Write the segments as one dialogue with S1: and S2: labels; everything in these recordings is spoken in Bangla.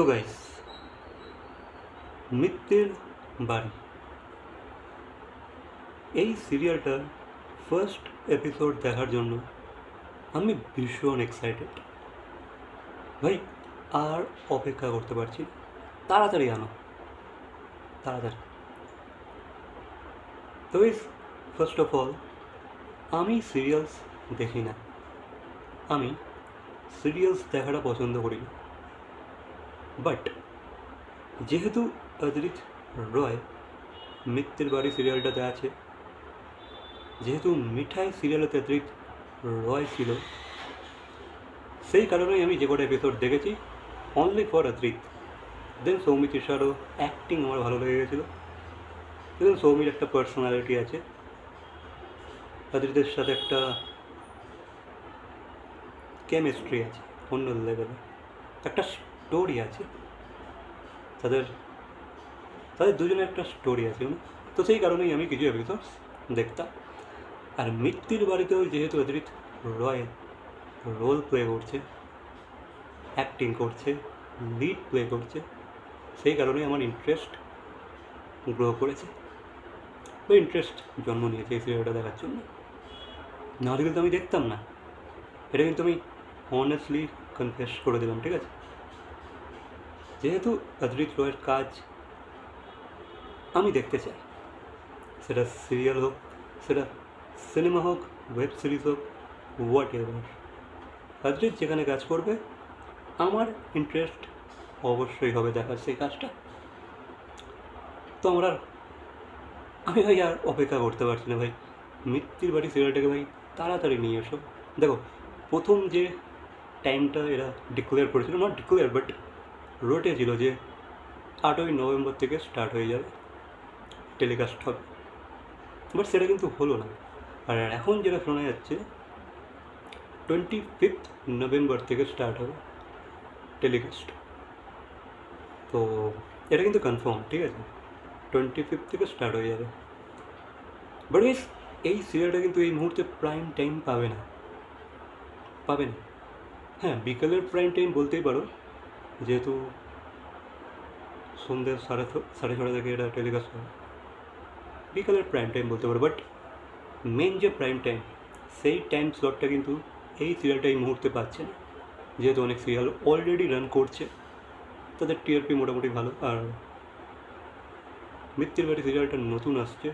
S1: তো গাইস মিত্রের বাড়ি। এই সিরিয়ালটার ফার্স্ট এপিসোড দেখার জন্য আমি ভীষণ এক্সাইটেড ভাই, আর অপেক্ষা করতে পারছি তাড়াতাড়ি আনো। তাড়াতাড়ি। তো ফার্স্ট অফ অল আমি সিরিয়ালস দেখি না। আমি সিরিয়ালস দেখাটা পছন্দ করি না। বাট যেহেতু অদিত রয় মিত্রের বাড়ি সিরিয়ালটাতে আছে, যেহেতু মিঠাই সিরিয়ালেতে অদিত রয় ছিল, সেই কারণেই আমি যে কটা এপিসোড দেখেছি only for Adrit. Then Soumit ইশারও acting আমার ভালো লেগে গেছিল। দেন সৌমির একটা পার্সোনালিটি আছে। অদ্রিতের সাথে একটা কেমিস্ট্রি আছে, অন্য লেভেলে একটা স্টোরি আছে। তাদের তাদের দুজনের একটা স্টোরি আছে তো সেই কারণেই আমি কিছু এপিসোডস দেখতাম। আর মৃত্যুর বাড়িতেও যেহেতু অদিত রয় রোল প্লে করছে অ্যাক্টিং করছে লিড প্লে করছে, সেই কারণেই আমার ইন্টারেস্ট গ্রো করেছে। বা ইন্টারেস্ট জন্ম নিয়েছে এই সিরিয়ালটা দেখার জন্য। নাহলে কিন্তু আমি দেখতাম না। এটা কিন্তু আমি অনেস্টলি কনফেস করে দিলাম, ঠিক আছে? যেহেতু অদ্রিত রয়ের কাজ আমি দেখতে চাই, সেটা সিরিয়াল হোক, সেটা সিনেমা হোক, ওয়েব সিরিজ হোক হোয়াট এভার অদ্রিত যেখানে কাজ করবে, আমার ইন্টারেস্ট অবশ্যই হবে দেখার সেই কাজটা। তো আমরা আমি ভাই আর অপেক্ষা করতে পারছি না ভাই। মৃত্যুর বাড়ি সিরিয়ালটাকে ভাই তাড়াতাড়ি নিয়ে এসো। দেখো, প্রথম যে টাইমটা এরা ডিক্লেয়ার করেছিল নট ডিক্লেয়ার বাট রোটে ছিল যে আটই নভেম্বর থেকে স্টার্ট হয়ে যাবে টেলিকাস্ট হবে। বাট সেটা কিন্তু হলো না। আর এখন যেটা শোনা যাচ্ছে টোয়েন্টি ফিফথ নভেম্বর থেকে স্টার্ট হবে টেলিকাস্ট তো এটা কিন্তু কনফার্ম ঠিক আছে? টোয়েন্টি ফিফথ থেকে স্টার্ট হয়ে যাবে। বাট এই এই সিরিয়ালটা কিন্তু এই মুহূর্তে প্রাইম টাইম পাবে না। পাবে না। হ্যাঁ বিকেলের প্রাইম টাইম বলতেই পারো যেহেতু সন্ধ্যে সাড়ে সাড়ে ছটা থেকে এটা টেলিকাস্ট হবে বিকালের প্রাইম টাইম বলতে পারো বাট মেন যে প্রাইম টাইম সেই টাইম স্লটটা কিন্তু এই সিরিয়ালটা এই মুহূর্তে পাচ্ছে না। যেহেতু অনেক সিরিয়াল অলরেডি রান করছে, তাদের টিআরপি মোটামুটি ভালো। আর মৃত্যুর বাড়ি সিরিয়ালটা নতুন আসছে,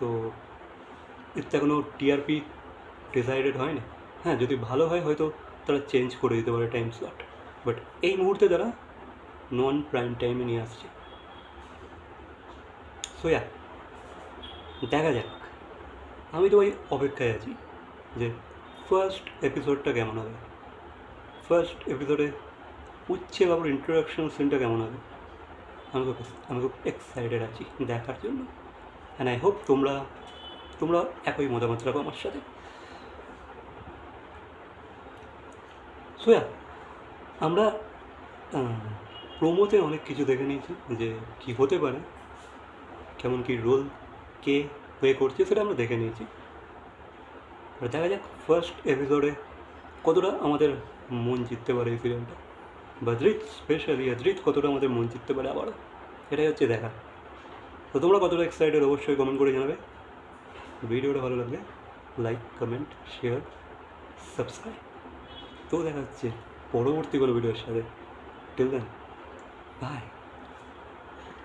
S1: তো এর তো এখনও টিআরপি ডিসাইডেড হয়নি। হ্যাঁ যদি ভালো হয়, হয়তো তারা চেঞ্জ করে দিতে পারে টাইম স্লট বাট এই মুহূর্তে তারা নন প্রাইম টাইমে নিয়ে আসছে। সোয়া দেখা যাক। আমি তো ওই অপেক্ষায় আছি যে ফার্স্ট এপিসোডটা কেমন হবে। ফার্স্ট এপিসোডে উচ্ছে বাবুর ইন্ট্রোডাকশন সিনটা কেমন হবে। আমি খুব আমি খুব এক্সাইটেড আছি দেখার জন্য। অ্যান্ড আই হোপ তোমরা তোমরা একই মতামত রাখো আমার সাথে। সোয়া আমরা প্রোমোতে অনেক কিছু দেখে নিয়েছি যে কি হতে পারে, কেমন কি রোল কে প্লে করছে সেটা আমরা দেখে নিয়েছি। আর দেখা যাক ফার্স্ট এপিসোডে কতটা আমাদের মন জিততে পারে এই সিরিয়ালটা বদ্রিত স্পেশালি অদ্রিত কতটা আমাদের মন জিততে পারে আবারও, এটাই হচ্ছে দেখা। তো তোমরা কতটা এক্সাইটেড অবশ্যই কমেন্ট করে জানাবে। ভিডিওটা ভালো লাগলে লাইক কমেন্ট শেয়ার সাবস্ক্রাইব তো দেখা হচ্ছে। পরবর্তী কোনো ভিডিওর সাথে। Till then by